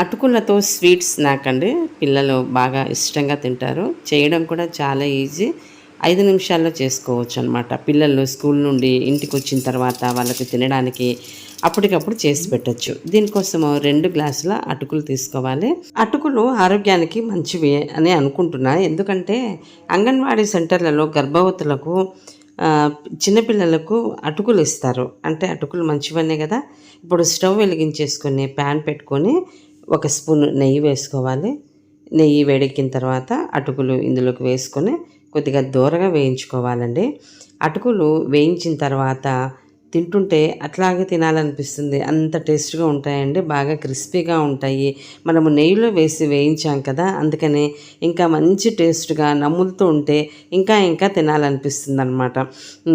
అటుకులతో sweet snack అండి. పిల్లలు బాగా ఇష్టంగా తింటారు. చేయడం కూడా చాలా ఈజీ. ఐదు నిమిషాల్లో చేసుకోవచ్చు అనమాట పిల్లలు స్కూల్ నుండి ఇంటికి వచ్చిన తర్వాత వాళ్ళకి తినడానికి అప్పటికప్పుడు చేసి పెట్టచ్చు. దీనికోసము రెండు గ్లాసుల అటుకులు తీసుకోవాలి. అటుకులు ఆరోగ్యానికి మంచివి అని అనుకుంటున్నా. ఎందుకంటే అంగన్వాడీ సెంటర్లలో గర్భవతులకు చిన్నపిల్లలకు అటుకులు ఇస్తారు. అంటే అటుకులు మంచివనే కదా. ఇప్పుడు స్టవ్ వెలిగించేసుకొని ప్యాన్ పెట్టుకొని ఒక స్పూన్ నెయ్యి వేసుకోవాలి. నెయ్యి వేడెక్కిన తర్వాత అటుకులు ఇందులోకి వేసుకొని కొద్దిగా దూరగా వేయించుకోవాలండి. అటుకులు వేయించిన తర్వాత తింటుంటే అట్లాగే తినాలనిపిస్తుంది. అంత టేస్ట్గా ఉంటాయండి. బాగా క్రిస్పీగా ఉంటాయి. మనము నెయ్యిలో వేసి వేయించాం కదా అందుకనే ఇంకా మంచి టేస్ట్గా నమ్ములుతూ ఉంటే ఇంకా ఇంకా తినాలనిపిస్తుంది అనమాట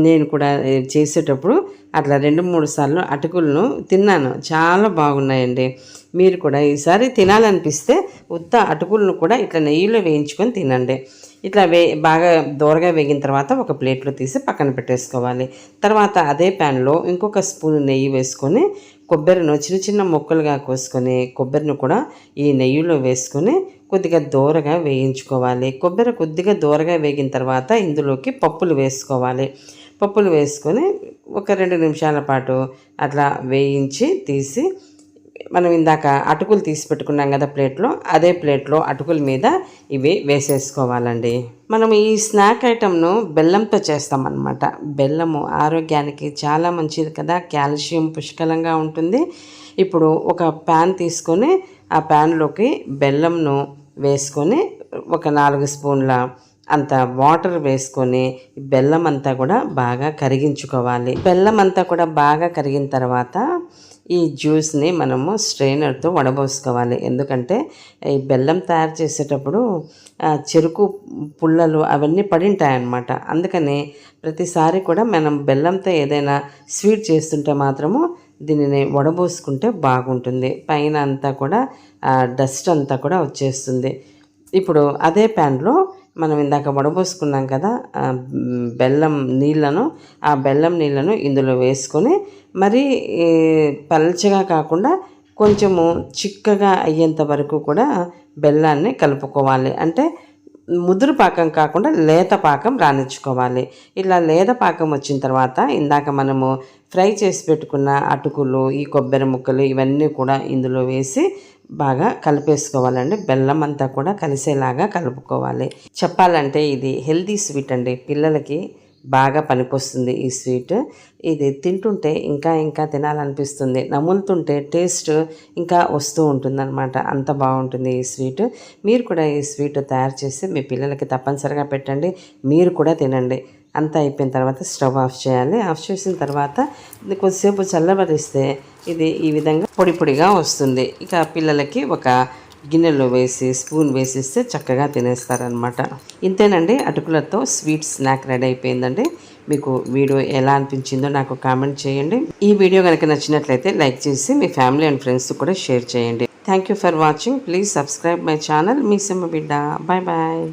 నేను కూడా చేసేటప్పుడు అట్లా రెండు మూడు సార్లు అటుకులను తిన్నాను. చాలా బాగున్నాయండి. మీరు కూడా ఈసారి తినాలనిపిస్తే ఉత్త అటుకులను కూడా ఇట్లా నెయ్యిలో వేయించుకొని తినండి. ఇట్లా వే బాగా దూరగా వేగిన తర్వాత ఒక ప్లేట్లో తీసి పక్కన పెట్టేసుకోవాలి. తర్వాత అదే ప్యాన్లో ఇంకొక స్పూన్ నెయ్యి వేసుకొని కొబ్బరిను చిన్న చిన్న ముక్కలుగా కోసుకొని కొబ్బరిని కూడా ఈ నెయ్యిలో వేసుకొని కొద్దిగా దూరగా వేయించుకోవాలి. కొబ్బరి కొద్దిగా దూరగా వేగిన తర్వాత ఇందులోకి పప్పులు వేసుకోవాలి. పప్పులు వేసుకొని ఒక రెండు నిమిషాల పాటు అట్లా వేయించి తీసి మనం ఇందాక అటుకులు తీసి పెట్టుకున్నాం కదా ప్లేట్లో అదే ప్లేట్లో అటుకుల మీద ఇవి వేసేసుకోవాలండి. మనం ఈ స్నాక్ ఐటమ్ను బెల్లంతో చేస్తామన్నమాట. బెల్లము ఆరోగ్యానికి చాలా మంచిది కదా కాల్షియం పుష్కలంగా ఉంటుంది. ఇప్పుడు ఒక ప్యాన్ తీసుకొని ఆ ప్యాన్లోకి బెల్లంను వేసుకొని ఒక నాలుగు స్పూన్ల అంత వాటర్ వేసుకొని బెల్లం అంతా కూడా బాగా కరిగించుకోవాలి. బెల్లం అంతా కూడా బాగా కరిగిన తర్వాత ఈ జ్యూస్ని మనము స్ట్రైనర్తో వడబోసుకోవాలి. ఎందుకంటే ఈ బెల్లం తయారు చేసేటప్పుడు చెరుకు పుల్లలు అవన్నీ పడింటాయన్నమాట. అందుకని ప్రతిసారి కూడా మనం బెల్లంతో ఏదైనా స్వీట్ చేస్తుంటే మాత్రము దీనిని వడబోసుకుంటే బాగుంటుంది. పైన అంతా కూడా డస్ట్ అంతా కూడా వచ్చేస్తుంది. ఇప్పుడు అదే ప్యాన్లో మనం ఇందాక వడబోసుకున్నాం కదా బెల్లం నీళ్ళను ఆ బెల్లం నీళ్ళను ఇందులో వేసుకొని మరి పల్చగా కాకుండా కొంచెము చిక్కగా అయ్యేంత వరకు కూడా బెల్లాన్ని కలుపుకోవాలి. అంటే ముదురు పాకం కాకుండా లేత పాకం రానిచ్చుకోవాలి ఇలా లేత పాకం వచ్చిన తర్వాత ఇందాక మనము ఫ్రై చేసి పెట్టుకున్న అటుకులు ఈ కొబ్బరి ముక్కలు ఇవన్నీ కూడా ఇందులో వేసి బాగా కలిపేసుకోవాలండి. బెల్లం అంతా కూడా కలిసేలాగా కలుపుకోవాలి. చెప్పాలంటే ఇది హెల్దీ స్వీట్ అండి. పిల్లలకి బాగా పనికొస్తుంది ఈ స్వీట్. ఇది తింటుంటే ఇంకా ఇంకా తినాలనిపిస్తుంది. నములుతుంటే టేస్ట్ ఇంకా వస్తూ ఉంటుందన్నమాట. అంత బాగుంటుంది ఈ స్వీట్. మీరు కూడా ఈ స్వీట్ తయారు చేసి మీ పిల్లలకి తప్పనిసరిగా పెట్టండి. మీరు కూడా తినండి. అంతా అయిపోయిన తర్వాత స్టవ్ ఆఫ్ చేయాలి. ఆఫ్ చేసిన తర్వాత కొద్దిసేపు చల్లబరిస్తే ఇది ఈ విధంగా పొడి పొడిగా వస్తుంది. ఇక పిల్లలకి ఒక గిన్నెలో వేసి స్పూన్ వేసిస్తే చక్కగా తినేస్తారనమాట ఇంతేనండి అటుకులతో స్వీట్ స్నాక్ రెడీ అయిపోయిందండి. మీకు వీడియో ఎలా అనిపించిందో నాకు కామెంట్ చేయండి. ఈ వీడియో కనుక నచ్చినట్లయితే లైక్ చేసి మీ ఫ్యామిలీ అండ్ ఫ్రెండ్స్ కూడా షేర్ చేయండి. Thank you for watching. Please subscribe my channel. మీ సిమ్మ బిడ్డ. Bye bye.